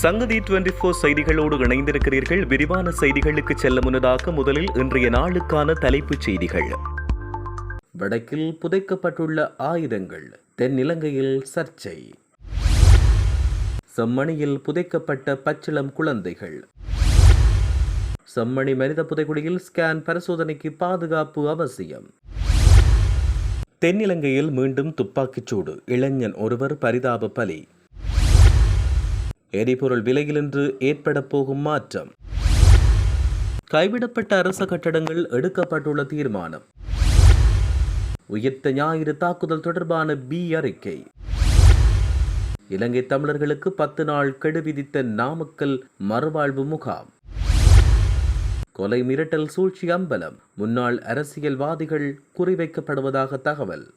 சங்கதி twenty four செய்திகளோடு இணைந்திருக்கிறீர்கள். விரிவான செய்திகளுக்கு செல்ல முன்னதாக முதலில் இன்றைய நாளுக்கான தலைப்புச் செய்திகள். வடக்கில் புதைக்கப்பட்டுள்ள ஆயுதங்கள் தென்னிலங்கையில் சர்ச்சை. செம்மணியில் புதைக்கப்பட்ட பச்சிளம் குழந்தைகள். செம்மணி மனித புதைக்குடியில் ஸ்கேன் பரிசோதனைக்கு பாதுகாப்பு அவசியம். தென்னிலங்கையில் மீண்டும் துப்பாக்கிச்சூடு இளைஞன் ஒருவர் பரிதாப பலி. எரிபொருள் விலையிலின்று ஏற்பட போகும் மாற்றம். கைவிடப்பட்ட அரச கட்டடங்கள் எடுக்கப்பட்டுள்ள தீர்மானம். உயிர்த்த ஞாயிறு தாக்குதல் தொடர்பான பி அறிக்கை. இலங்கை தமிழர்களுக்கு பத்து நாள் கெடு விதித்த நாமக்கல் மறுவாழ்வு முகாம். கொலை மிரட்டல் சூழ்ச்சி அம்பலம். முன்னாள் அரசியல்வாதிகள் குறிவைக்கப்படுவதாக தகவல்.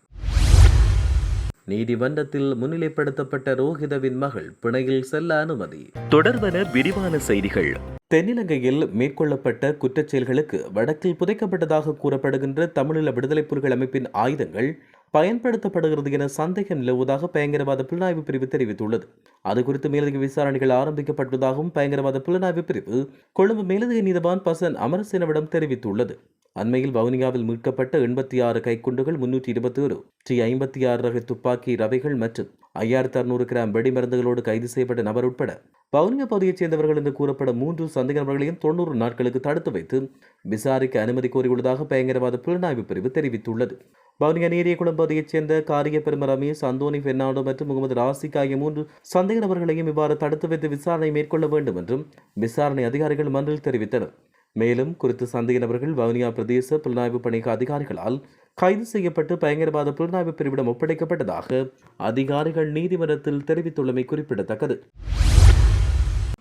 நீதிமன்றத்தில் முன்னிலைப்படுத்தப்பட்ட ரோஹிதவின் மகள் பிணையில் செல்ல அனுமதி. தொடர்வன விரிவான செய்திகள். தென்னிலங்கையில் மேற்கொள்ளப்பட்ட குற்றச்செயல்களுக்கு வடக்கில் புதைக்கப்பட்டதாக கூறப்படுகின்ற தமிழீழ விடுதலை புலிகள் அமைப்பின் ஆயுதங்கள் பயன்படுத்தப்படுகிறது என சந்தேகம் நிலவுவதாக பயங்கரவாத புலனாய்வு பிரிவு தெரிவித்துள்ளது. அது குறித்து மேலதிக விசாரணைகள் ஆரம்பிக்கப்பட்டுள்ளதாகவும் பயங்கரவாத புலனாய்வு பிரிவு கொழும்பு மேலதிக நீதவான் பசன் அமரசேனவிடம் தெரிவித்துள்ளது. அண்மையில் வவுனியாவில் மீட்கப்பட்ட எண்பத்தி ஆறு கைக்குண்டுகள் முன்னூற்றி இருபத்தி ஒரு டி ஐம்பத்தி ஆறு ரக துப்பாக்கி ரவைகள் மற்றும் ஐயாயிரத்து அறுநூறு கிராம் வெடிமருந்துகளோடு கைது செய்யப்பட்ட நபர் உட்பட வவுனியா பகுதியைச் சேர்ந்தவர்கள் என்று கூறப்படும் மூன்று சந்தேக நபர்களையும் தொண்ணூறு நாட்களுக்கு தடுத்து வைத்து விசாரிக்க அனுமதி கோரியுள்ளதாக பயங்கரவாத புலனாய்வு பிரிவு தெரிவித்துள்ளது. வவுனியா நீரியகுளம் பகுதியைச் சேர்ந்த காரிய பெரும ரமேஷ் அந்தோனி பெர்னாண்டோ மற்றும் முகமது ராசிக் ஆகிய மூன்று சந்தேக நபர்களையும் இவ்வாறு தடுத்து வைத்து விசாரணை மேற்கொள்ள வேண்டும் என்றும் விசாரணை அதிகாரிகள் மன்றில் தெரிவித்தனர். மேலும் குறித்த சந்தேக நபர்கள் வவுனியா பிரதேச புலனாய்வு பணிக்கு அதிகாரிகளால் கைது செய்யப்பட்டு பயங்கரவாத புலனாய்வு பிரிவிடம் ஒப்படைக்கப்பட்டதாக அதிகாரிகள் நீதிமன்றத்தில் தெரிவித்துள்ளமை குறிப்பிடத்தக்கது.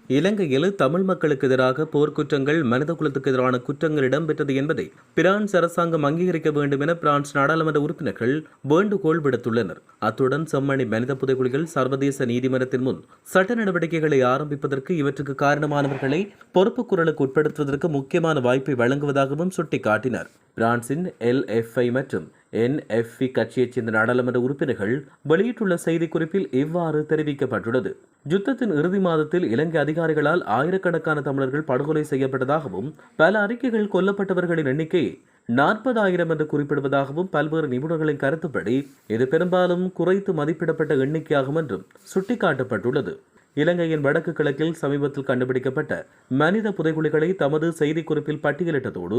இலங்கையில் தமிழ் மக்களுக்கு எதிராக போர்க்குற்றங்கள் மனித குலத்துக்கு எதிரான குற்றங்கள் இடம்பெற்றது என்பதை பிரான்ஸ் அரசாங்கம் அங்கீகரிக்க வேண்டும் என பிரான்ஸ் நாடாளுமன்ற உறுப்பினர்கள் வேண்டுகோள் விடுத்துள்ளனர். அத்துடன் செம்மணி மனித புதைகுழிகள் சர்வதேச நீதிமன்றத்தின் முன் சட்ட நடவடிக்கைகளை ஆரம்பிப்பதற்கு இவற்றுக்கு காரணமானவர்களை பொறுப்பு குரலுக்கு உட்படுத்துவதற்கு முக்கியமான வாய்ப்பை வழங்குவதாகவும் சுட்டிக்காட்டினர். பிரான்சின் எல்எஃப்ஐ மற்றும் என்எஃப்இ கட்சியைச் சேர்ந்த நாடாளுமன்ற உறுப்பினர்கள் வெளியிட்டுள்ள செய்திக்குறிப்பில் இவ்வாறு தெரிவிக்கப்பட்டுள்ளது. யுத்தத்தின் இறுதி மாதத்தில் இலங்கை அதிகாரிகளால் ஆயிரக்கணக்கான தமிழர்கள் படுகொலை செய்யப்பட்டதாகவும் பல அறிக்கைகள் கொல்லப்பட்டவர்களின் எண்ணிக்கை நாற்பதாயிரம் என்று குறிப்பிடுவதாகவும் பல்வேறு நிபுணர்களின் கருத்துப்படி இது பெரும்பாலும் குறைத்து மதிப்பிடப்பட்ட எண்ணிக்கையாகும் என்றும் சுட்டிக்காட்டப்பட்டுள்ளது. இலங்கையின் வடக்கு கிழக்கில் சமீபத்தில் கண்டுபிடிக்கப்பட்ட மனித புதைகுழிகளை தமது செய்திக்குறிப்பில் பட்டியலிட்டதோடு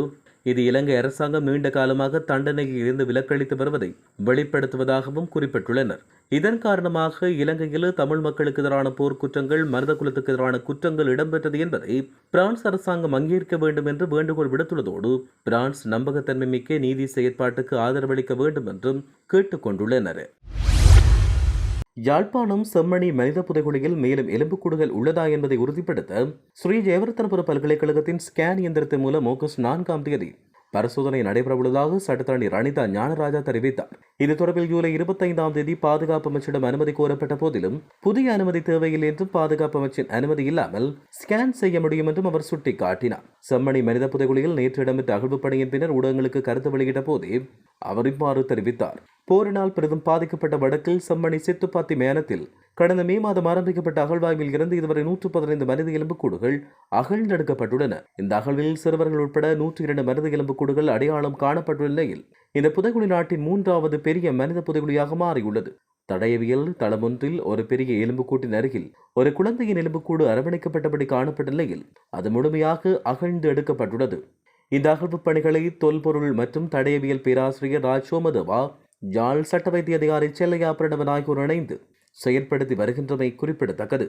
இது இலங்கை அரசாங்கம் நீண்ட காலமாக தண்டனையில் இருந்து விலக்களித்து வருவதை வெளிப்படுத்துவதாகவும் குறிப்பிட்டுள்ளனர். இதன் காரணமாக இலங்கையில் தமிழ் மக்களுக்கு எதிரான போர்க்குற்றங்கள் மனித குலத்துக்கு எதிரான குற்றங்கள் இடம்பெற்றது என்பதை பிரான்ஸ் அரசாங்கம் அங்கீகரிக்க வேண்டும் என்று வேண்டுகோள் விடுத்துள்ளதோடு பிரான்ஸ் நம்பகத்தன்மை மிக்க நீதி செயற்பாட்டுக்கு ஆதரவளிக்க வேண்டும் என்றும் கேட்டுக்கொண்டுள்ளனர். யாழ்ப்பாணம் செம்மணி மனித புதைகுழியில் மேலும் எலும்புக்கூடுகள் உள்ளதா என்பதை உறுதிப்படுத்த ஸ்ரீ ஜெயவர்த்தனபுர பல்கலைக்கழகத்தின் ஸ்கேன் இயந்திரத்தின் மூலம் ஆகஸ்ட் நான்காம் தேதி பரிசோதனை நடைபெறவுள்ளதாக சட்டத்தரணி ரணிதா ஞானராஜா தெரிவித்தார். இது தொடர்பில் ஜூலை இருபத்தைந்தாம் தேதி பாதுகாப்பு அமைச்சிடம் அனுமதி கோரப்பட்ட போதிலும் புதிய அனுமதி தேவையில்லை என்றும் பாதுகாப்பு அமைச்சின் அனுமதி இல்லாமல் ஸ்கேன் செய்ய முடியும் என்றும் அவர் சுட்டிக்காட்டினார். செம்மணி மனித புதைகுழியில் நேற்று இடம்பெற்ற அகழ்வு பணியின் பின்னர் ஊடகங்களுக்கு கருத்து வெளியிட்ட போதே அவர் இவ்வாறு தெரிவித்தார். போரினால் பெரிதும் பாதிக்கப்பட்ட வடக்கில் செம்மணி சித்துப்பாத்தி மேனத்தில் கடந்த மே மாதம் ஆரம்பிக்கப்பட்ட அகழ்வாய்வில் இருந்து இதுவரை நூற்று பதினைந்து மனித எலும்புக்கூடுகள் அகழ்ந்தெடுக்கப்பட்டுள்ளன. இந்த அகழ்வில் சிறுவர்கள் உட்பட நூற்றி இரண்டு மனித எலும்புக்கூடுகள் அடையாளம் காணப்பட்டுள்ள நிலையில் இந்த புதைகுழி நாட்டின் மூன்றாவது பெரிய மனித புதைகுழியாக மாறியுள்ளது. தடயவியல் தளமொன்றில் ஒரு பெரிய எலும்புக்கூட்டின் அருகில் ஒரு குழந்தையின் எலும்புக்கூடு அரவணைக்கப்பட்டபடி காணப்பட்ட நிலையில் அது முழுமையாக அகழ்ந்து எடுக்கப்பட்டுள்ளது. இந்த அகழ்வுப் பணிகளை தொல்பொருள் மற்றும் தடயவியல் பேராசிரியர் ராஜ் சோமதேவா யாழ் சட்ட வைத்திய அதிகாரி செல்லையா பிரணவன் ஆகியோர் இணைந்து செயற்படுத்தி வருகின்றமை குறிப்பிடத்தக்கது.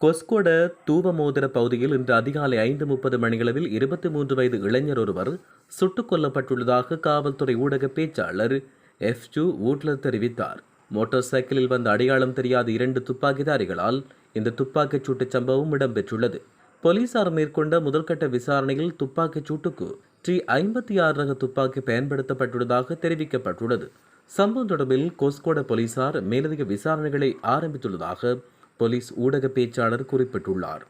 கொஸ்கொட தூவமோதிர பகுதியில் இன்று அதிகாலை ஐந்து முப்பது மணியளவில் இருபத்தி மூன்று வயது இளைஞர் ஒருவர் சுட்டுக் கொல்லப்பட்டுள்ளதாக காவல்துறை ஊடக பேச்சாளர் எஃப் ஜூ வூட்லர் தெரிவித்தார். மோட்டார் சைக்கிளில் வந்த அடையாளம் தெரியாத இரண்டு துப்பாக்கிதாரிகளால் இந்த துப்பாக்கிச் சூட்டு சம்பவம் இடம்பெற்றுள்ளது. போலீசார் மேற்கொண்ட முதல்கட்ட விசாரணையில் துப்பாக்கிச் சூட்டுக்கு டி ஐம்பத்தி ஆறு ரக துப்பாக்கி பயன்படுத்தப்பட்டுள்ளதாக தெரிவிக்கப்பட்டுள்ளது. சம்பவம் தொடர்பில் கோஸ்கோட போலீசார் மேலதிக விசாரணைகளை ஆரம்பித்துள்ளதாக போலீஸ் ஊடக பேச்சாளர் குறிப்பிட்டுள்ளார்.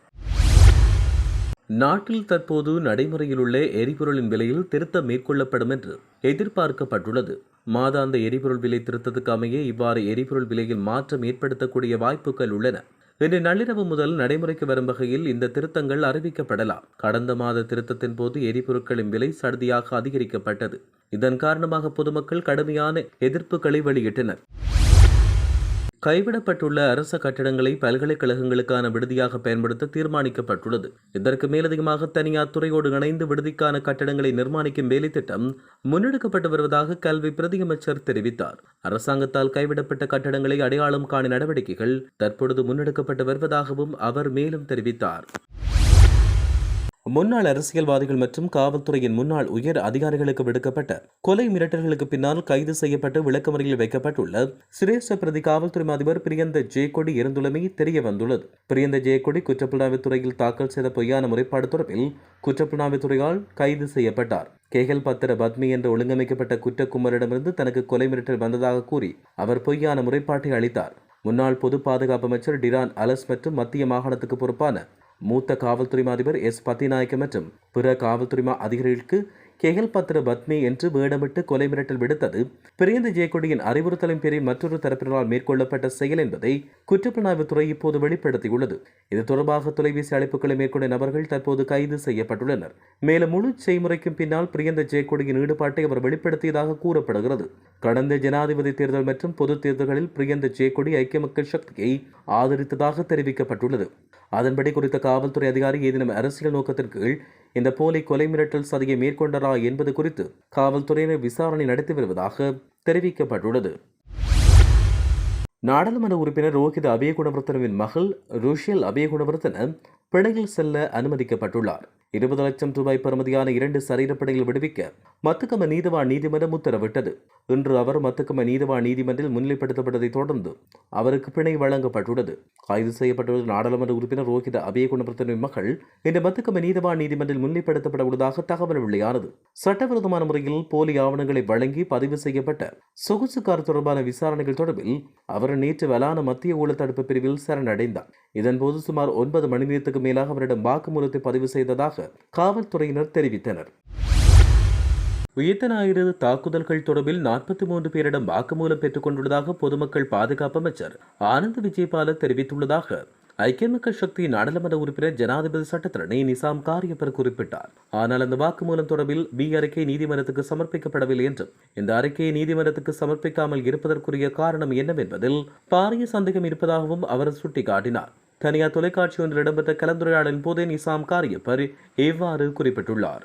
நாட்டில் தற்போது நடைமுறையில் உள்ள எரிபொருளின் விலையில் திருத்தம் மேற்கொள்ளப்படும் என்று எதிர்பார்க்கப்பட்டுள்ளது. மாதாந்த எரிபொருள் விலை திருத்தத்துக்கு அமைய இவ்வாறு எரிபொருள் விலையில் மாற்றம் ஏற்படுத்தக்கூடிய வாய்ப்புகள் உள்ளன. இன்று நள்ளிரவு முதல் நடைமுறைக்கு வரும் வகையில் இந்த திருத்தங்கள் அறிவிக்கப்படலாம். கடந்த மாத திருத்தத்தின் போது எரிபொருட்களின் விலை சடுதியாக அதிகரிக்கப்பட்டது. இதன் காரணமாக பொதுமக்கள் கடுமையான எதிர்ப்புகளை வெளியிட்டனர். கைவிடப்பட்டுள்ள அரச கட்டிடங்களை பல்கலைக்கழகங்களுக்கான விடுதியாக பயன்படுத்த தீர்மானிக்கப்பட்டுள்ளது. இதற்கு மேலதிகமாக தனியார் துறையோடு இணைந்து விடுதிக்கான கட்டடங்களை நிர்மாணிக்கும் வேலை திட்டம் முன்னெடுக்கப்பட்டு வருவதாக கல்வி பிரதியமைச்சர் தெரிவித்தார். அரசாங்கத்தால் கைவிடப்பட்ட கட்டடங்களை அடையாளம் காணும் நடவடிக்கைகள் தற்பொழுது முன்னெடுக்கப்பட்டு வருவதாகவும் அவர் மேலும் தெரிவித்தார். முன்னாள் அரசியல்வாதிகள் மற்றும் காவல்துறையின் முன்னாள் உயர் அதிகாரிகளுக்கு விடுக்கப்பட்ட கொலை மிரட்டல்களுக்கு பின்னால் கைது செய்யப்பட்டு விளக்கமறையில் வைக்கப்பட்டுள்ள சிரேஷ்ட பிரதி காவல்துறை அதிபர் பிரியந்த ஜெயக்கொடி இருந்துள்ளமை தெரிய வந்துள்ளது பிரியந்த ஜெயக்கொடி குற்றப்புலனாய்வுத்துறையில் தாக்கல் செய்த பொய்யான முறைப்பாடு தொடர்பில் குற்றப்புலனாய்வுத்துறையால் கைது செய்யப்பட்டார். கேகல் பத்திர பத்மி என்ற ஒழுங்கமைக்கப்பட்ட குற்றக்குமரிடமிருந்து தனக்கு கொலை மிரட்டல் வந்ததாக கூறி அவர் பொய்யான முறைப்பாட்டை அளித்தார். முன்னாள் பொது பாதுகாப்பு அமைச்சர் டிரான் அலஸ் மற்றும் மத்திய மாகாணத்துக்கு பொறுப்பான மூத்த காவல்துறை அதிபர் எஸ். பத்திநாயக்க மற்றும் பிற காவல்துறை அதிகாரிகளுக்கு கெகல் பத்ர பத்மி என்று வேடமிட்டு கொலை மிரட்டல் விடுத்தது. பிரியந்த ஜெயக்கொடியின் அறிவுறுத்தலின் பேரில் மற்றொரு தரப்பினரால் மேற்கொள்ளப்பட்ட செயல் என்பதை குற்றப்புலனாய்வுத்துறை இப்போது வெளிப்படுத்தியுள்ளது. இது தொடர்பாக தொலைபேசி அழைப்புகளை மேற்கொண்ட நபர்கள் தற்போது கைது செய்யப்பட்டுள்ளனர். மேலும் முழு செய்முறைக்கும் பின்னால் பிரியந்த ஜெயக்கொடியின் ஈடுபாட்டை அவர் வெளிப்படுத்தியதாக கூறப்படுகிறது. கடந்த ஜனாதிபதி தேர்தல் மற்றும் பொது தேர்தல்களில் பிரியந்த ஜெயக்கொடி ஐக்கிய மக்கள் சக்தியை ஆதரித்ததாக தெரிவிக்கப்பட்டுள்ளது. அதன்படி குறித்த காவல்துறை அதிகாரி ஏதேனும் அரசியல் நோக்கத்திற்கு இந்த போலி கொலை மிரட்டல் சதியை மேற்கொண்டரா என்பது குறித்து காவல்துறையினர் விசாரணை நடத்தி வருவதாக தெரிவிக்கப்பட்டுள்ளது. நாடாளுமன்ற உறுப்பினர் ரோஹித் அபயகுணவர்த்தனவின் மகள் ருஷியல் அபயகுணவர்த்தன பிணையில் செல்ல அனுமதிக்கப்பட்டுள்ளார். இருபது லட்சம் ரூபாய் பெறுமதியான இரண்டு சரீரப்படைகள் விடுவிக்க மத்துக்கம நீதவான் நீதிமன்றம் உத்தரவிட்டது. இன்று அவர் மத்துக்கம நீதவா நீதிமன்றில் முன்னிலைப்படுத்தப்பட்டதை தொடர்ந்து அவருக்கு பிணை வழங்கப்பட்டுள்ளது. கைது செய்யப்பட்டுள்ள நாடாளுமன்ற உறுப்பினர் ரோஹித அபயகுணபிரத்தனின் மகள் இன்று மத்துக்கம நீதவா நீதிமன்றில் முன்னிலைப்படுத்தப்பட உள்ளதாக தகவல் வெளியானது. சட்டவிரோதமான முறையில் போலி ஆவணங்களை வழங்கி பதிவு செய்யப்பட்ட சொகுசு கார் தொடர்பான விசாரணைகள் தொடர்பில் அவர் நேற்று வலான மத்திய ஊழல் தடுப்பு பிரிவில் சரணடைந்தார். இதன்போது சுமார் ஒன்பது மணி நேரத்துக்கு மேலாக அவரிடம் வாக்குமூலத்தை பதிவு செய்ததாக காவல்துறையினர் தெரிவித்தனர். உயிர்த்த ஞாயிறு தாக்குதல்கள் தொடர்பில் நாற்பத்தி மூன்று பேரிடம் வாக்குமூலம் பெற்றுக் கொண்டுள்ளதாக பொதுமக்கள் பாதுகாப்பு அமைச்சர் ஆனந்த் விஜயபால தெரிவித்துள்ளதாக ஐக்கிய மக்கள் சக்தி நாடாளுமன்ற உறுப்பினர் ஜனாதிபதி சட்டத்திரணி நிசாம் காரியப்பர் குறிப்பிட்டார். ஆனால் அந்த வாக்குமூலம் தொடர்பில் பி அறிக்கை நீதிமன்றத்துக்கு சமர்ப்பிக்கப்படவில்லை என்றும் இந்த அறிக்கையை நீதிமன்றத்துக்கு சமர்ப்பிக்காமல் இருப்பதற்குரிய காரணம் என்னவென்பதில் பாரிய சந்தேகம் இருப்பதாகவும் அவர் சுட்டிக்காட்டினார். தனியார் தொலைக்காட்சி ஒன்றில் இடம்பெற்ற கலந்துரையாடலின் போதே நிசாம் காரியப்பர் இவ்வாறு குறிப்பிட்டுள்ளார்.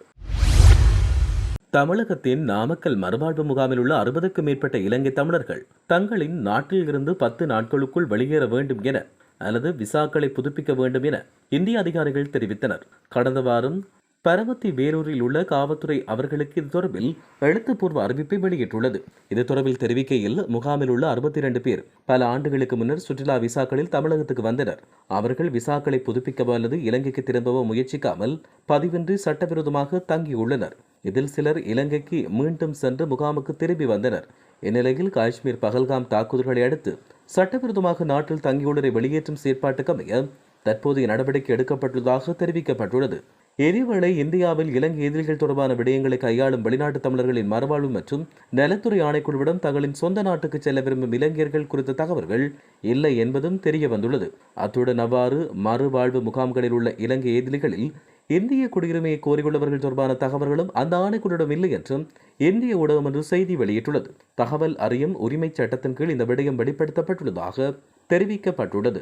தமிழகத்தின் நாமக்கல் மறுவாழ்வு முகாமில் உள்ள அறுபதுக்கும் மேற்பட்ட இலங்கை தமிழர்கள் தங்களின் நாட்டில் இருந்து பத்து நாட்களுக்குள் வெளியேற வேண்டும் என அல்லது விசாக்களை புதுப்பிக்க வேண்டும் என இந்திய அதிகாரிகள் தெரிவித்தனர். கடந்த வாரம் பரமத்தி வேலூரில் உள்ள காவல்துறை அவர்களுக்கு இது தொடர்பில் எழுத்துப்பூர்வ அறிவிப்பை வெளியிட்டுள்ளது. இது தொடர்பில் தெரிவிக்கையில் முகாமில் உள்ள அறுபத்தி இரண்டு பேர் பல ஆண்டுகளுக்கு முன்னர் சுற்றுலா விசாக்களில் தமிழகத்துக்கு வந்தனர். அவர்கள் விசாக்களை புதுப்பிக்கவோ அல்லது இலங்கைக்கு திரும்பவோ முயற்சிக்காமல் பதிவின்றி சட்டவிரோதமாக தங்கியுள்ளனர். இதில் சிலர் இலங்கைக்கு மீண்டும் சென்று முகாமுக்கு திரும்பி வந்தனர். இந்நிலையில் காஷ்மீர் பகல்காம் தாக்குதல்களை அடுத்து சட்டவிரோதமாக நாட்டில் தங்கியுள்ளரை வெளியேற்றும் செயற்பாட்டுக்கு அமைய தற்போதைய நடவடிக்கை எடுக்கப்பட்டுள்ளதாக தெரிவிக்கப்பட்டுள்ளது. இதேவேளை இந்தியாவில் இலங்கை எதிரிகள் தொடர்பான விடயங்களை கையாளும் வெளிநாட்டு தமிழர்களின் மறுவாழ்வு மற்றும் நலத்துறை ஆணைக்குழுவிடம் தங்களின் சொந்த நாட்டுக்கு செல்ல விரும்பும் இளைஞர்கள் குறித்த தகவல்கள் இல்லை என்பதும் தெரிய வந்துள்ளது. அத்துடன் அவ்வாறு மறுவாழ்வு முகாம்களில் உள்ள இலங்கை எதிரிகளில் இந்திய குடியுரிமையை கோரியுள்ளவர்கள் தொடர்பான தகவல்களும் அந்த ஆணைக்குழுவிடம் இல்லை என்றும் இந்திய ஊடகம் ஒன்று செய்தி வெளியிட்டுள்ளது. தகவல் அறியும் உரிமை சட்டத்தின் கீழ் இந்த விடயம் வெளிப்படுத்தப்பட்டுள்ளதாக தெரிவிக்கப்பட்டுள்ளது.